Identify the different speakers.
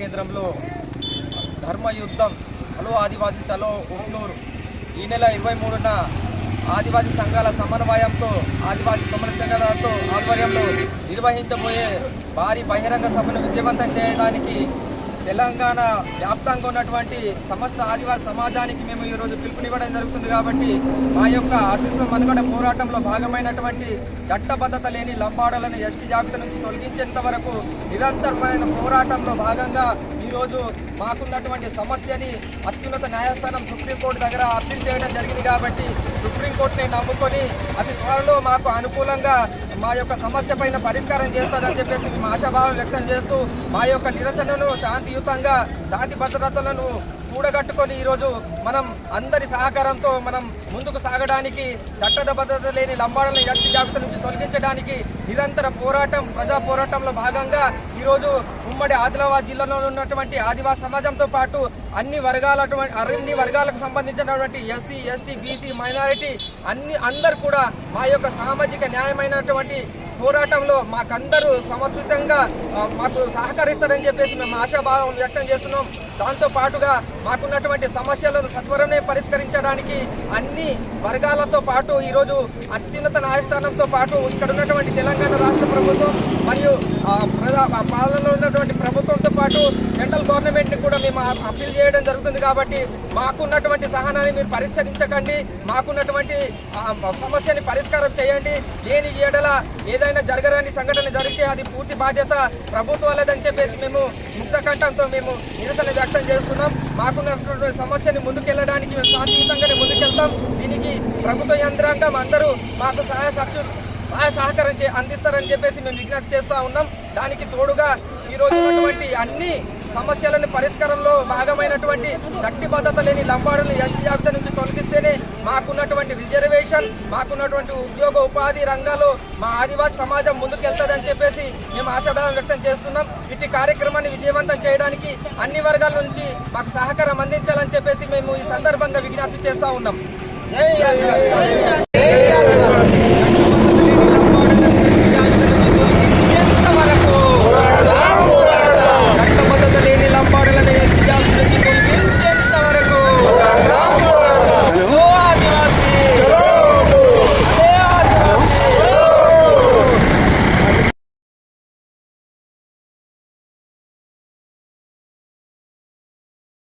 Speaker 1: కేంద్రంలో ధర్మయుద్ధం. హలో ఆదివాసీ చలో ఉట్నూరు ఈ నెల ఇరవై మూడున ఆదివాసీ సంఘాల సమన్వయంతో ఆదివాసీ సమర సంఘాలతో ఆధ్వర్యంలో నిర్వహించబోయే భారీ బహిరంగ సభను విజయవంతం చేయడానికి తెలంగాణ వ్యాప్తంగా ఉన్నటువంటి సమస్త ఆదివాసీ సమాజానికి మేము ఈరోజు పిలుపునివ్వడం జరుగుతుంది కాబట్టి మా యొక్క అస్తిత్వ మనుగడ పోరాటంలో భాగమైనటువంటి చట్టబద్ధత లేని లంబాడలను ఎస్టీ జాబితా నుంచి తొలగించేంత వరకు నిరంతరమైన పోరాటంలో భాగంగా ఈరోజు మాకున్నటువంటి సమస్యని అత్యున్నత న్యాయస్థానం సుప్రీంకోర్టు దగ్గర అప్పీల్ చేయడం జరిగింది కాబట్టి సుప్రీంకోర్టుని నమ్ముకొని అతి త్వరలో మాకు అనుకూలంగా మా యొక్క సమస్య పైన పరిష్కారం చేస్తారని చెప్పేసి మేము ఆశాభావం వ్యక్తం చేస్తూ మా యొక్క నిరసనను శాంతియుతంగా శాంతి భద్రతలను కూడగట్టుకొని ఈరోజు మనం అందరి సహకారంతో మనం ముందుకు సాగడానికి చట్టబద్ధత లేని లంబాడలను ఎస్టీ జాబితా నుంచి తొలగించడానికి నిరంతర పోరాటం ప్రజా పోరాటంలో భాగంగా ఈరోజు ఉమ్మడి ఆదిలాబాద్ జిల్లాలో ఉన్నటువంటి ఆదివాసీ సమాజంతో పాటు అన్ని వర్గాల అన్ని వర్గాలకు సంబంధించినటువంటి ఎస్సీ ఎస్టీ బీసీ మైనారిటీ అన్ని అందరు కూడా మా యొక్క సామాజిక న్యాయమైనటువంటి పోరాటంలో మాకందరూ సమర్పితంగా మాకు సహకరిస్తారని చెప్పేసి మేము ఆశాభావం వ్యక్తం చేస్తున్నాం. దాంతో పాటుగా మాకున్నటువంటి సమస్యలను సత్వరమే పరిష్కరించడానికి అన్ని వర్గాలతో పాటు ఈరోజు అత్యున్నత న్యాయస్థానంతో పాటు ఇక్కడ ఉన్నటువంటి తెలంగాణ రాష్ట్ర ప్రభుత్వం మరియు ప్రజా పాలనలో ఉన్నటువంటి పాటు సెంట్రల్ గవర్నమెంట్ని కూడా మేము అప్పీల్ చేయడం జరుగుతుంది కాబట్టి మాకున్నటువంటి సహనాన్ని మీరు పరిష్కరించకండి మాకున్నటువంటి సమస్యని పరిష్కారం చేయండి. లేని ఏడల ఏదైనా జరగరాని సంఘటన జరిగితే అది పూర్తి బాధ్యత ప్రభుత్వాలదని చెప్పేసి మేము ముక్తకంఠంతో మేము నిరసన వ్యక్తం చేస్తున్నాం. మాకున్నటువంటి సమస్యని ముందుకెళ్ళడానికి మేము శాంతియుతంగానే ముందుకెళ్తాం. దీనికి ప్రభుత్వ యంత్రాంగం అందరూ మాకు సహాయ సాక్షులు సహాయ సహకారం చే అందిస్తారని చెప్పేసి మేము విజ్ఞప్తి చేస్తూ ఉన్నాం. దానికి తోడుగా ఈరోజు ఉన్నటువంటి అన్ని సమస్యలను పరిష్కారంలో భాగమైనటువంటి చట్టిబద్ధత లేని లంబాడులను ఎస్టీ జాబితా నుంచి తొలగిస్తేనే మాకున్నటువంటి రిజర్వేషన్ మాకున్నటువంటి ఉద్యోగ ఉపాధి రంగాల్లో మా ఆదివాసీ సమాజం ముందుకు వెళ్తుందని చెప్పేసి మేము ఆశాభావం వ్యక్తం చేస్తున్నాం. ఇట్టి కార్యక్రమాన్ని విజయవంతం చేయడానికి అన్ని వర్గాల నుంచి మాకు సహకారం అందించాలని చెప్పేసి మేము ఈ సందర్భంగా విజ్ఞప్తి చేస్తూ ఉన్నాం.